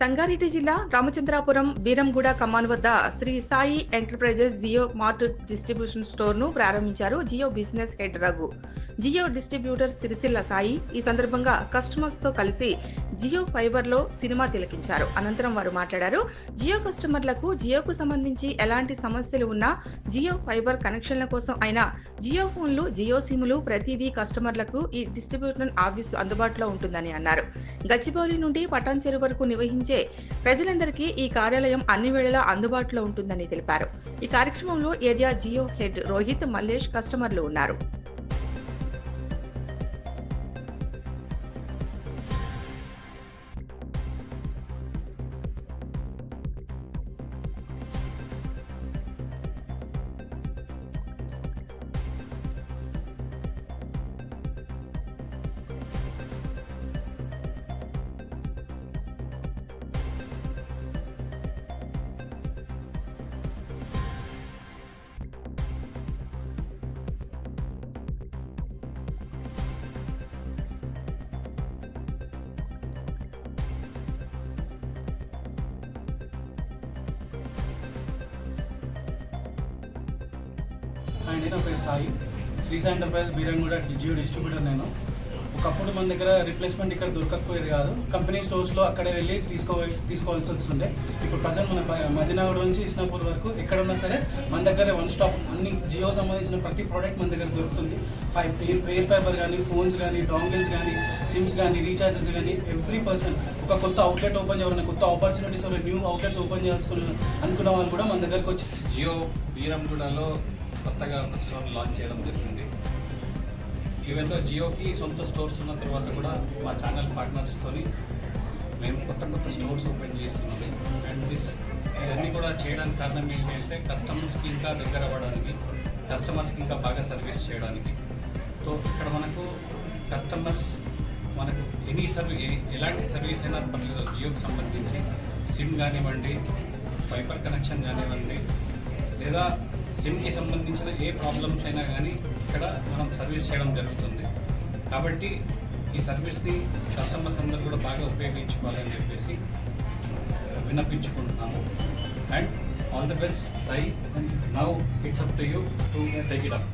సంగారెడ్డి జిల్లా రామచంద్రాపురం వీరంగూడ కమాన్ వద్ద Shri Sai enterprises Jio mart distribution స్టోర్ను ప్రారంభించారు Jio business head Raghu. Jio distributor Sirisilla Sai ఈ సందర్భంగా కస్టమర్స్తో కలిసి జియో ఫైబర్లో సినిమా తిలకించారు. అనంతరం వారు మాట్లాడారు జియో కస్టమర్లకు జియోకు సంబంధించి ఎలాంటి సమస్యలు ఉన్నా జియో ఫైబర్ కనెక్షన్ల కోసం అయినా జియో ఫోన్లు జియో సిమ్లు ప్రతిదీ కస్టమర్లకు ఈ డిస్ట్రిబ్యూటర్ ఆఫీసు అందుబాటులో ఉంటుందని అన్నారు. గచ్చిబౌలి నుండి పటాన్ చెరువు వరకు నిర్వహించే ప్రజలందరికీ ఈ కార్యాలయం అన్ని వేళలా అందుబాటులో ఉంటుందని తెలిపారు. ఈ కార్యక్రమంలో ఏరియా జియో హెడ్ రోహిత్ మల్లేష్ కస్టమర్లు ఉన్నారు. అండి నా పేరు సాయి. శ్రీసాయి ఎంటర్ప్రైజ్ బీరంగూడ జియో డిస్ట్రిబ్యూటర్ నేను. ఒకప్పుడు మన దగ్గర రిప్లేస్మెంట్ ఇక్కడ దొరకకపోయేది కాదు. కంపెనీ స్టోర్స్లో అక్కడే వెళ్ళి తీసుకో తీసుకోవాల్సి వస్తుండే. ఇప్పుడు ప్రజెంట్ మన మదినగర్ నుంచి ఇస్నాపూర్ వరకు ఎక్కడ ఉన్నా సరే మన దగ్గర వన్ స్టాప్ అన్ని జియో సంబంధించిన ప్రతి ప్రోడక్ట్ మన దగ్గర దొరుకుతుంది. ఫైవ్ ఎయిర్ ఫైబర్ కానీ ఫోన్స్ కానీ డాంగిల్స్ కానీ సిమ్స్ కానీ రీఛార్జెస్ కానీ ఎవ్రీ పర్సన్ ఒక కొత్త అవుట్లెట్ ఓపెన్ చేయాలన్న కొత్త ఆపర్చునిటీస్ న్యూ అవుట్లెట్స్ ఓపెన్ చేయాల్సుకున్న అనుకున్న వాళ్ళు కూడా మన దగ్గరకు వచ్చి జియో బీరంగూడలో కొత్తగా ఒక స్టోర్ లాంచ్ చేయడం జరిగింది. ఈవెంట్లో జియోకి సొంత స్టోర్స్ ఉన్న తర్వాత కూడా మా ఛానల్ పార్ట్నర్స్తోని మేము కొత్త కొత్త స్టోర్స్ ఓపెన్ చేస్తున్నది అండ్ దిస్ ఇవన్నీ కూడా చేయడానికి కారణం ఏంటంటే కస్టమర్స్కి ఇంకా దగ్గర అవ్వడానికి కస్టమర్స్కి ఇంకా బాగా సర్వీస్ చేయడానికి. సో ఇక్కడ మనకు కస్టమర్స్ మనకు ఎనీ సర్వీ ఎలాంటి సర్వీస్ అయినా పర్లేదు. జియోకి సంబంధించి సిమ్ కానివ్వండి ఫైబర్ కనెక్షన్ కానివ్వండి లేదా సిమ్కి సంబంధించిన ఏ ప్రాబ్లమ్స్ అయినా కానీ ఇక్కడ మనం సర్వీస్ చేయడం జరుగుతుంది. కాబట్టి ఈ సర్వీస్ని కస్టమర్స్ అందరూ కూడా బాగా ఉపయోగించుకోవాలని చెప్పేసి విన్నపించుకుంటున్నాము. And all the best Sye now it's up to you to take it up